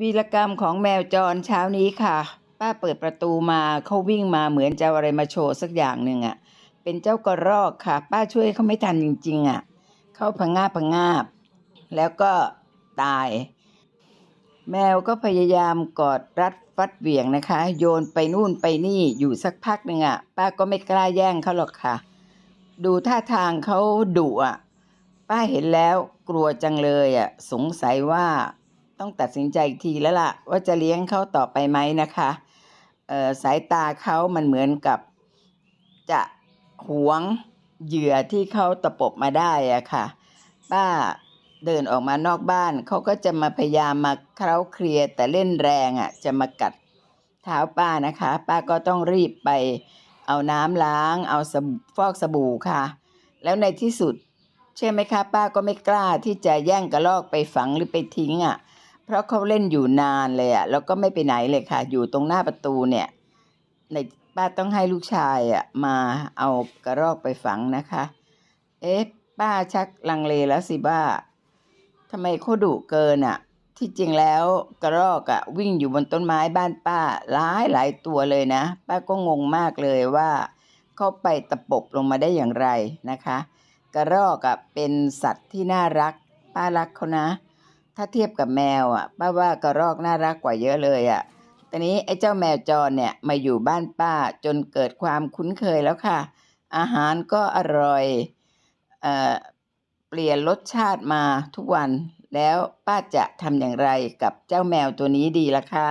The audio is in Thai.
วีรกรรมของแมวจรเช้านี้ค่ะ ป้าเปิดประตูมาเขาวิ่งมาเหมือนจะเอาอะไรมาโชว์สักอย่างหนึ่งอะ่ะ เป็นเจ้ากระรอกค่ะ ป้าช่วยเขาไม่ทันจริง ๆอะ่ะเขาพังงาบพังงาบ แล้วก็ตาย แมวก็พยายามกอดรัดฟัดเหวี่ยงนะคะ โยนไปนู่นไปนี่อยู่สักพักหนึ่งอะ่ะ ป้าก็ไม่กล้าแย่งเขาหรอกค่ะ ดูท่าทางเขาดุอะ ป้าเห็นแล้วกลัวจังเลยอะสงสัยว่า ต้องตัดสินใจอีกทีแล้วล่ะ ว่าจะเลี้ยงเขาต่อไปไหมนะคะเอ่อสายตาเขามันเหมือนกับจะหวงเหยื่อที่เขาตะปบมาได้อะค่ะ ป้าเดินออกมานอกบ้านเขาก็จะมาพยายามมาเคล้าเคลียแต่เล่นแรงอะจะมากัดเท้าป้านะคะ ป้าก็ต้องรีบไปเอาน้ำล้าง เอาฟอกสบู่ค่ะ แล้วในที่สุด เชื่อไหมคะ ป้าก็ไม่กล้าที่จะแย่งกระรอกไปฝังหรือไปทิ้งอะ เพราะเขาเล่นอยู่นานเลยอะแล้วก็ไม่ไปไหนเลยค่ะ อยู่ตรงหน้าประตูเนี่ย ในป้าต้องให้ลูกชายอะมาเอากระรอกไปฝังนะคะ เอ๊ะป้าชักลังเลแล้วสิบ้าทำไมเขาดุเกินอะที่จริงแล้วกระรอกอะวิ่งอยู่บนต้นไม้บ้านป้าหลายหลายตัวเลยนะ ป้าก็งงมากเลยว่าเขาไปตะปบลงมาได้อย่างไรนะคะ กระรอกอะเป็นสัตว์ที่น่ารัก ป้ารักเขานะ ถ้าเทียบกับแมวอะป้าว่ากระรอกน่ารักกว่าเยอะเลยอะตอนนี้ไอ้เจ้าแมวจรเนี่ยมาอยู่บ้านป้าจนเกิดความคุ้นเคยแล้วค่ะ อาหารก็อร่อยเอ่อเปลี่ยนรสชาติมาทุกวัน แล้วป้าจะทำอย่างไรกับเจ้าแมวตัวนี้ดีล่ะคะ